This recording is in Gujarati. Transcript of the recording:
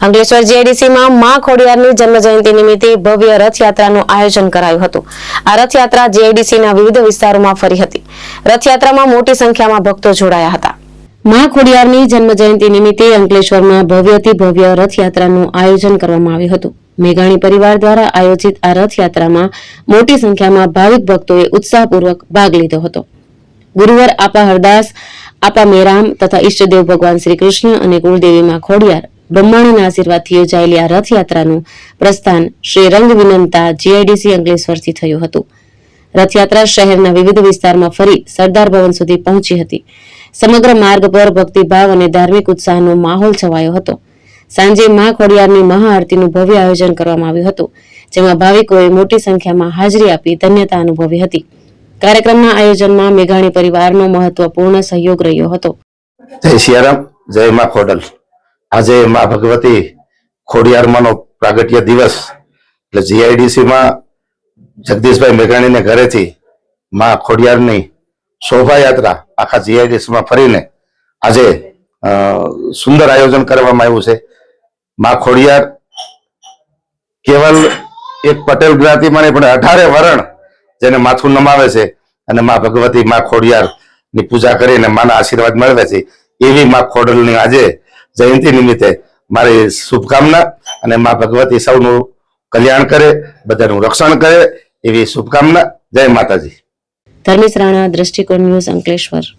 અંકલેશ્વર જીઆઈડીસીમાં મા ખોડિયારની જન્મજયંતિ નિમિત્તે ભવ્ય રથયાત્રાનું આયોજન કરાયું હતું. આ રથયાત્રા જીઆઈડીસીના વિવિધ વિસ્તારોમાં ફરી હતી. રથયાત્રામાં મોટી સંખ્યામાં ભક્તો જોડાયા હતા. મા ખોડિયારની જન્મજયંતિ નિમિત્તે અંકલેશ્વરમાં ભવ્યથી ભવ્ય રથયાત્રાનું આયોજન કરવામાં આવ્યું હતું. મેઘાણી પરિવાર દ્વારા આયોજિત આ રથયાત્રામાં મોટી સંખ્યામાં ભાવિક ભક્તોએ ઉત્સાહપૂર્વક ભાગ લીધો હતો. ગુરુવાર આપા હરદાસ, આપા મેરામ તથા ઈષ્ટદેવ ભગવાન શ્રી કૃષ્ણ અને કુળદેવીમાં ખોડિયાર બ્રહ્માંડના આશીર્વાદથી યોજાયેલી આ રથયાત્રાનું પ્રસ્થાન શ્રી રંગ વિનંતા જીઆઈડીસી અંકલેશ્વરથી થયું હતું. રથયાત્રા શહેરના વિવિધ વિસ્તારમાં ફરી સરદાર ભવન સુધી પહોંચી હતી. સમગ્ર માર્ગ પર ભક્તિભાવ અને ધાર્મિક ઉત્સાહનો માહોલ છવાયો હતો. સાંજે મા ખોડિયારની મહાઆરતીનું ભવ્ય આયોજન કરવામાં આવ્યું હતું, જેમાં ભાવિકોએ મોટી સંખ્યામાં હાજરી આપી ધન્યતા અનુભવી હતી. કાર્યક્રમના આયોજનમાં મેઘાણી પરિવારનો મહત્વપૂર્ણ સહયોગ રહ્યો હતો. જય સિયારામ, જય મા ખોડલ. આજે મા ભગવતી ખોડિયારમાંનો પ્રાગટ્ય દિવસ, એટલે જીઆઈડીસીમાં જગદીશભાઈ મેઘાણીને ઘરેથી મા ખોડિયારની શોભાયાત્રા આખા જીઆઈડીસીમાં ફરીને આજે સુંદર આયોજન કરવામાં આવ્યું છે. મા ખોડિયાર કેવલ એક પટેલ જ્ઞાતિમાં નહીં પણ અઢારે વરણ જેને માથું નમાવે છે અને મા ભગવતી મા ખોડિયારની પૂજા કરીને માના આશીર્વાદ મેળવે છે. એવી મા ખોડલની આજે જયંતિ નિમિત્તે મારી શુભકામના અને માં ભગવતી સૌનું કલ્યાણ કરે, બધાનું રક્ષણ કરે એવી શુભકામના. જય માતાજી. ધર્મેશ રાણા, દ્રષ્ટિકોણ ન્યૂઝ અંકલેશ્વર.